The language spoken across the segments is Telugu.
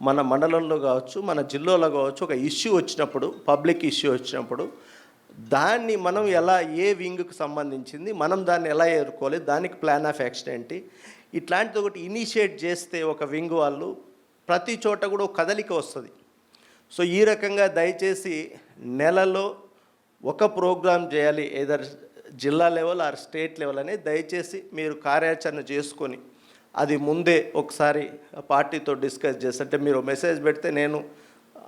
మన మండలంలో కావచ్చు మన జిల్లాలో కావచ్చు ఒక ఇష్యూ వచ్చినప్పుడు పబ్లిక్ ఇష్యూ వచ్చినప్పుడు దాన్ని మనం ఎలా ఏ వింగ్కి సంబంధించింది మనం దాన్ని ఎలా ఎదుర్కోవాలి దానికి ప్లాన్ ఆఫ్ యాక్షన్ ఏంటి? ఇట్లాంటిది ఒకటి ఇనిషియేట్ చేస్తే ఒక వింగ్ వాళ్ళు ప్రతి చోట కూడా ఒక కదలిక వస్తుంది. సో ఈ రకంగా దయచేసి నెలలో ఒక ప్రోగ్రామ్ చేయాలి ఏదర్ జిల్లా లెవెల్ ఆర్ స్టేట్ లెవెల్ అనేది దయచేసి మీరు కార్యాచరణ చేసుకొని అది ముందే ఒకసారి పార్టీతో డిస్కస్ చేసి అంటే మీరు మెసేజ్ పెడితే నేను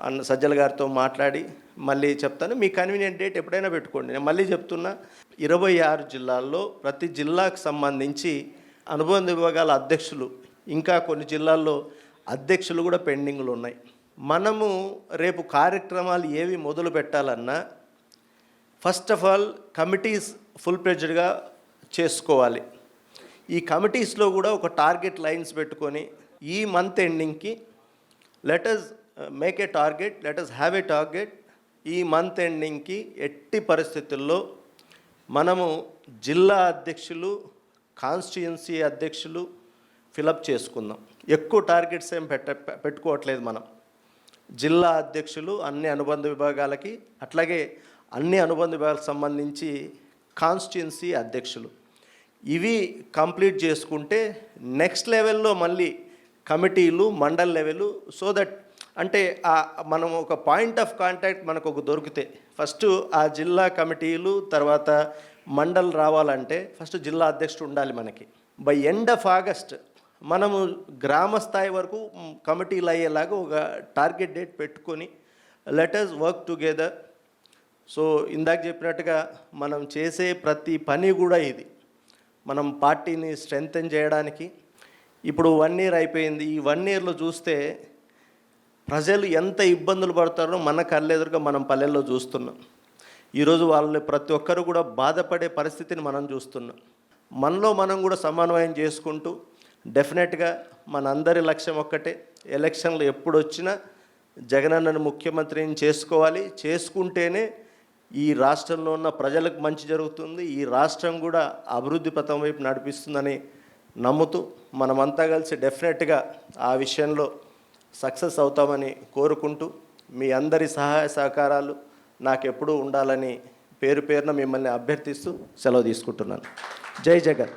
అన్న సజ్జల గారితో మాట్లాడి మళ్ళీ చెప్తాను. మీ కన్వీనియంట్ డేట్ ఎప్పుడైనా పెట్టుకోండి. నేను మళ్ళీ చెప్తున్నా ఇరవై ఆరు జిల్లాల్లో ప్రతి జిల్లాకు సంబంధించి అనుబంధ విభాగాల అధ్యక్షులు ఇంకా కొన్ని జిల్లాల్లో అధ్యక్షులు కూడా పెండింగ్లు ఉన్నాయి. మనము రేపు కార్యక్రమాలు ఏవి మొదలు పెట్టాలన్నా first of all committees full ప్రెజర్గా చేసుకోవాలి. ఈ కమిటీస్లో కూడా ఒక టార్గెట్ లైన్స్ పెట్టుకొని ఈ month ఎండింగ్కి let us make a target let us have a target ఈ మంత్ ఎండింగ్కి ఎట్టి పరిస్థితుల్లో మనము జిల్లా అధ్యక్షులు కాన్స్టిట్యున్సీ అధ్యక్షులు ఫిలప్ చేసుకుందాం. ఎక్కువ టార్గెట్స్ ఏం పెట్ట పెట్టుకోవట్లేదు మనం. జిల్లా అధ్యక్షులు అన్ని అనుబంధ విభాగాలకి అట్లాగే అన్ని అనుబంధ విభాగాలకు సంబంధించి కాన్స్టిట్యున్సీ అధ్యక్షులు. ఇవి కంప్లీట్ చేసుకుంటే నెక్స్ట్ లెవెల్లో మళ్ళీ కమిటీలు మండల్ లెవెల్ సో దట్ అంటే ఆ మనం ఒక పాయింట్ ఆఫ్ కాంటాక్ట్ మనకు ఒక దొరికితే. ఫస్ట్ ఆ జిల్లా కమిటీలు తర్వాత మండల్ రావాలంటే ఫస్ట్ జిల్లా అధ్యక్షుడు ఉండాలి మనకి. బై ఎండ్ ఆఫ్ ఆగస్ట్ మనము గ్రామ స్థాయి వరకు కమిటీలు అయ్యేలాగా ఒక టార్గెట్ డేట్ పెట్టుకొని let us work together. So ఇందాక చెప్పినట్టుగా మనం చేసే ప్రతి పని కూడా ఇది. మనం పార్టీని స్ట్రెంగ్తెన్ చేయడానికి ఇప్పుడు వన్ ఇయర్ అయిపోయింది. ఈ వన్ ఇయర్లో చూస్తే ప్రజలు ఎంత ఇబ్బందులు పడతారో మన కళ్ళెదురుగా మనం పల్లెల్లో చూస్తున్నాం. ఈరోజు వాళ్ళని ప్రతి ఒక్కరు కూడా బాధపడే పరిస్థితిని మనం చూస్తున్నాం. మనలో మనం కూడా సమన్వయం చేసుకుంటూ డెఫినెట్గా మన అందరి లక్ష్యం ఒక్కటే. ఎలక్షన్లు ఎప్పుడు వచ్చినా జగనన్నను ముఖ్యమంత్రిని చేసుకోవాలి. చేసుకుంటేనే ఈ రాష్ట్రంలో ఉన్న ప్రజలకు మంచి జరుగుతుంది. ఈ రాష్ట్రం కూడా అభివృద్ధి పథం వైపు నడిపిస్తుందని నమ్ముతూ మనమంతా కలిసి డెఫినెట్గా ఆ విషయంలో సక్సెస్ అవుతామని కోరుకుంటూ మీ అందరి సహాయ సహకారాలు నాకు ఎప్పుడూ ఉండాలని పేరు పేరున మిమ్మల్ని అభ్యర్థిస్తూ సెలవు తీసుకుంటున్నాను. జై జగన్.